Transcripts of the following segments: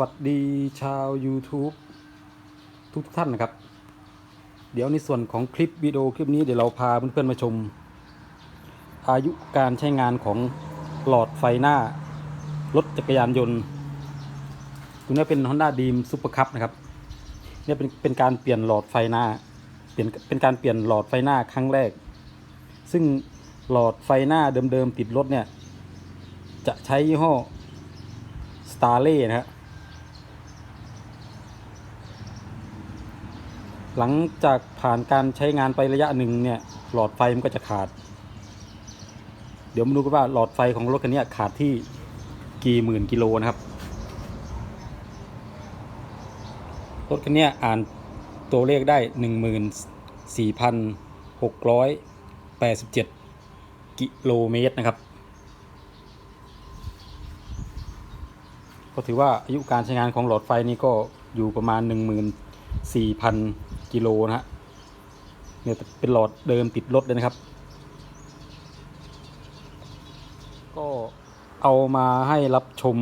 วัสดีชาว YouTube ทุกท่านนะครับ เดี๋ยวในส่วนของคลิปวิดีโอคลิปนี้เดี๋ยวเราพาเพื่อนๆมาชม อายุการใช้งานของหลอดไฟหน้ารถจักรยานยนต์ตัวนี้เป็น Honda Dream Super Cup นะครับเนี่ยเป็นเป็นการเปลี่ยนหลอดไฟหน้าเปลี่ยนเป็นการเปลี่ยนหลอดไฟหน้าครั้งแรก ซึ่งหลอดไฟหน้าเดิมๆติดรถเนี่ยจะใช้ยี่ห้อสตาร์เล่นะฮะ หลังจากผ่านการใช้งานไประยะหนึ่งเนี่ย หลอดไฟมันก็จะขาด เดี๋ยวมาดูกันว่าหลอดไฟของรถคันนี้ขาดที่กี่หมื่นกิโลนะครับ รถคันนี้อ่านตัวเลขได้หนึ่งหมื่นสี่พันหกร้อยแปดสิบเจ็ดกิโลเมตรนะครับ ก็ถือว่าอายุการใช้งานของหลอดไฟนี้ก็อยู่ประมาณ 10 กิโลนะฮะเนี่ยเป็นหลอดเดิมติดรถเลยนะครับ ก็เอามาให้รับชม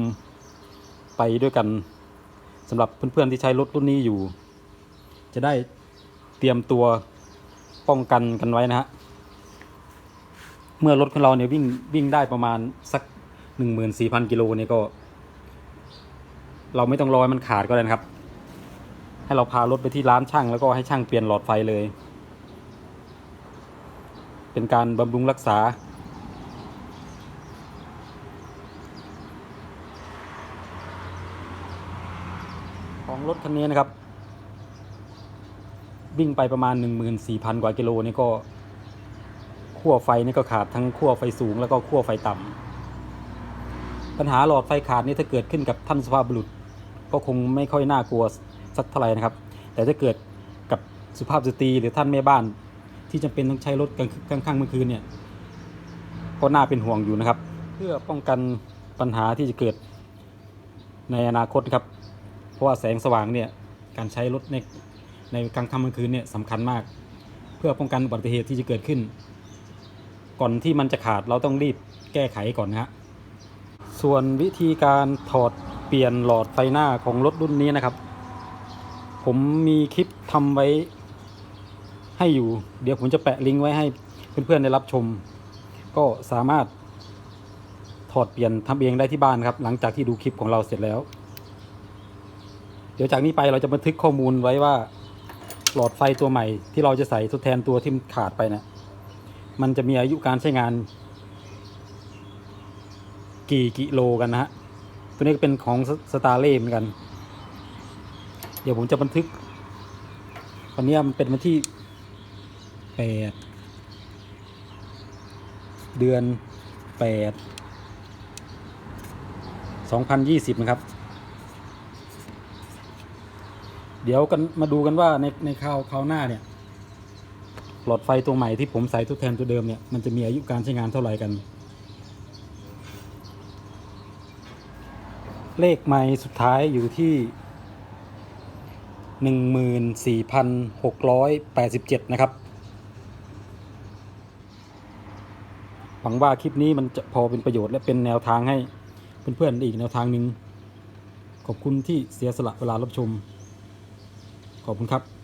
ไปด้วยกันสำหรับเพื่อนๆที่ใช้รถรุ่นนี้อยู่ จะได้เตรียมตัวป้องกันกันไว้นะฮะ เมื่อรถของเราเนี่ยวิ่งวิ่งได้ประมาณสัก 14,000 กิโลเนี่ยก็ เราไม่ต้องรอให้มันขาดก็ได้นะครับ ให้เราพารถไปที่ร้านช่าง แล้วก็ให้ช่างเปลี่ยนหลอดไฟเลย เป็นการบำรุงรักษา ของรถคันนี้นะครับ วิ่งไปประมาณ 14,000 กว่ากิโลนี่ก็ขั้วไฟนี่ก็ขาดทั้งขั้วไฟสูงแล้วก็ขั้วไฟต่ำปัญหาหลอดไฟขาดนี่ถ้าเกิดขึ้นกับท่านสภาพบุรุษ ก็คงไม่ค่อยน่ากลัว สักเท่าไหร่นะครับ แต่ถ้าเกิดกับสุภาพสตรีหรือท่านแม่บ้าน ที่จำเป็นต้องใช้รถกลางกลางค่ำกลางคืนเนี่ยก็น่าเป็นห่วงอยู่นะครับ เพื่อป้องกันปัญหาที่จะเกิดในอนาคตครับ เพราะว่าแสงสว่างเนี่ยการใช้รถในในกลางค่ำกลางคืนเนี่ยสำคัญมาก เพื่อป้องกันอุบัติเหตุที่จะเกิดขึ้น ก่อนที่มันจะขาดเราต้องรีบแก้ไขก่อนนะฮะส่วนวิธีการถอดเปลี่ยนหลอดไฟหน้าของรถรุ่นนี้นะครับ ผมมีคลิปทำไว้ให้อยู่ เดี๋ยวผมจะแปะลิงก์ไว้ให้เพื่อนๆได้รับชม ก็สามารถถอดเปลี่ยนทำเองได้ที่บ้านครับ หลังจากที่ดูคลิปของเราเสร็จแล้ว เดี๋ยวจากนี้ไปเราจะบันทึกข้อมูลไว้ว่า หลอดไฟตัวใหม่ ที่เราจะใส่ทดแทนตัวที่ขาดไปนะมันจะมีอายุการใช้งาน กี่กิโลกันนะฮะตัวนี้ก็เป็นของสตาร์เล่เหมือนกัน เดี๋ยวผมจะบันทึกวันนี้มันเป็นวันที่แปดเดือนแปดสองพันยี่สิบนะครับ เดี๋ยวกันมาดูกันว่าในในคราวคราวหน้าเนี่ย หลอดไฟตัวใหม่ที่ผมใส่ทดแทนตัวเดิมเนี่ยมันจะมีอายุการใช้งานเท่าไหร่กัน เลขไม้สุดท้ายอยู่ที่ หนึ่งหมื่นสี่พันหกร้อยแปดสิบเจ็ดนะครับ หวังว่าคลิปนี้มันจะพอเป็นประโยชน์และเป็นแนวทางให้เพื่อนๆอีกแนวทางหนึ่ง ขอบคุณที่เสียสละเวลารับชม ขอบคุณครับ